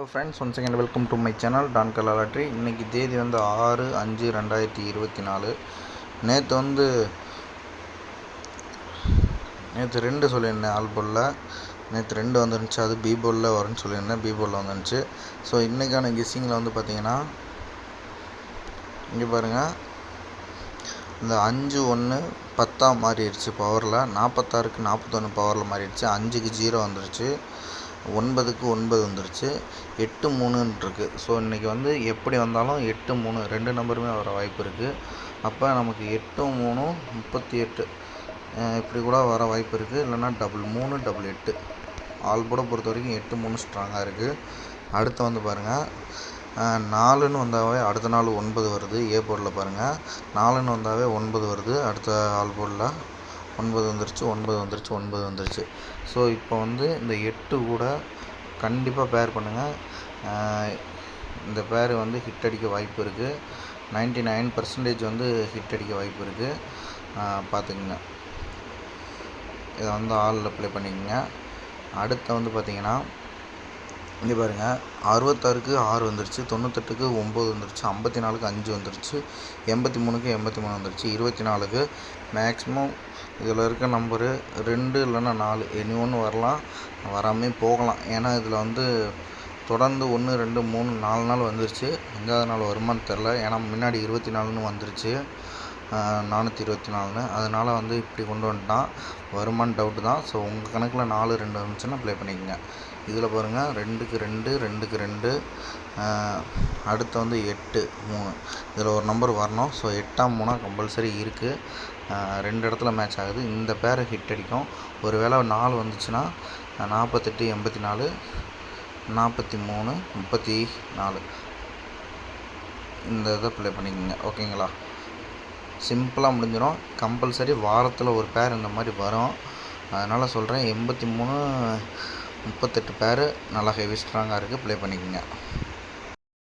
Hello friends one second welcome to my channel Don கலாலாட்ரி இன்றைக்கி தேதி வந்து ஆறு அஞ்சு ரெண்டாயிரத்தி இருபத்தி நாலு நேற்று வந்து நேற்று ரெண்டு சொல்லியிருந்தேன் ஆல் போலில் நேற்று ரெண்டு வந்துருந்துச்சு அது பி போலில் வரும்னு சொல்லியிருந்தேன் பி போலில் வந்துருந்துச்சு. ஸோ இன்றைக்கான கெஸ்ஸிங்கில் வந்து பார்த்தீங்கன்னா இங்கே பாருங்கள் இந்த அஞ்சு ஒன்று பத்தாக மாறிடுச்சு பவரில் நாற்பத்தாறுக்கு நாற்பத்தொன்று பவரில் மாறிடுச்சு. அஞ்சுக்கு ஜீரோ வந்துருச்சு. ஒன்பதுக்கு ஒன்பது வந்துருச்சு. எட்டு மூணுன்னு இருக்குது ஸோ இன்றைக்கி வந்து எப்படி வந்தாலும் எட்டு மூணு ரெண்டு நம்பருமே வர வாய்ப்பு இருக்குது அப்போ நமக்கு எட்டு மூணும் முப்பத்தி எட்டு இப்படி கூட வர வாய்ப்பு இருக்குது இல்லைன்னா டபுள் மூணு டபுள் எட்டு. ஆல்போட பொறுத்த வரைக்கும் எட்டு மூணு ஸ்ட்ராங்காக இருக்குது அடுத்து வந்து பாருங்கள் நாலுன்னு வந்தாவே அடுத்த நாள் ஒன்பது வருது. ஏ போர்டில் பாருங்கள் நாலுன்னு வந்தாவே ஒன்பது வருது. அடுத்த ஆல்போர்டில் ஒன்பது வந்துருச்சு ஒன்பது வந்துருச்சு ஒன்பது வந்துருச்சு. ஸோ இப்போ வந்து இந்த எட்டு கூட கண்டிப்பாக பேர் பண்ணுங்கள் இந்த பேர் வந்து ஹிட் அடிக்க வாய்ப்பு இருக்குது நைன்ட்டி நைன் பர்சன்டேஜ் வந்து ஹிட் அடிக்க வாய்ப்பு இருக்குது பார்த்துக்குங்க இதை வந்து ஆளில் ப்ளே பண்ணிக்கோங்க. அடுத்து வந்து பார்த்திங்கன்னா இங்கே பாருங்கள் அறுபத்தாறுக்கு ஆறு வந்துருச்சு தொண்ணூத்தெட்டுக்கு ஒம்பது வந்துருச்சு ஐம்பத்தி நாலுக்கு அஞ்சு வந்துருச்சு எண்பத்தி மூணுக்கு எண்பத்தி மூணு வந்துருச்சு இருபத்தி நாலுக்கு மேக்ஸிமம் இதில் இருக்க நம்பரு ரெண்டு இல்லைன்னா நாலு. எனி ஒன்று வரலாம் வராமல் போகலாம். ஏன்னா இதில் வந்து தொடர்ந்து ஒன்று ரெண்டு மூணு நாலு நாள் வந்துருச்சு. அஞ்சாவது நாள் வருமானு தெரில ஏன்னா முன்னாடி இருபத்தி நாலுன்னு வந்துருச்சு. நானூற்றி இருபத்தி நாலுன்னு. அதனால் வந்து இப்படி கொண்டு வந்துட்டான். வருமானு டவுட்டு தான். ஸோ உங்கள் கணக்கில் நாலு ரெண்டு வந்துச்சுன்னா ப்ளே பண்ணிக்கோங்க. இதில் பாருங்கள் ரெண்டுக்கு ரெண்டு ரெண்டுக்கு ரெண்டு. அடுத்து வந்து எட்டு மூணு. இதில் ஒரு நம்பர் வரணும். ஸோ எட்டாம் மூணாக கம்பல்சரி இருக்குது ரெண்டு இடத்துல மேட்ச் ஆகுது. இந்த பேரை ஹிட் அடிக்கும். ஒரு வேளை நாலு வந்துச்சுன்னா நாற்பத்தெட்டு எண்பத்தி நாலு நாற்பத்தி மூணு முப்பத்தி நாலு. இந்த இதை ப்ளே பண்ணிக்கோங்க. ஓகேங்களா சிம்பிளாக முடிஞ்சிடும் கம்பல்சரி வாரத்தில் ஒரு பேர் இந்த மாதிரி வரும். அதனால் சொல்கிறேன் எண்பத்தி மூணு முப்பத்தெட்டு பேர் நல்லா ஹெவி ஸ்ட்ராங்காக இருக்குது ப்ளே பண்ணிக்கோங்க.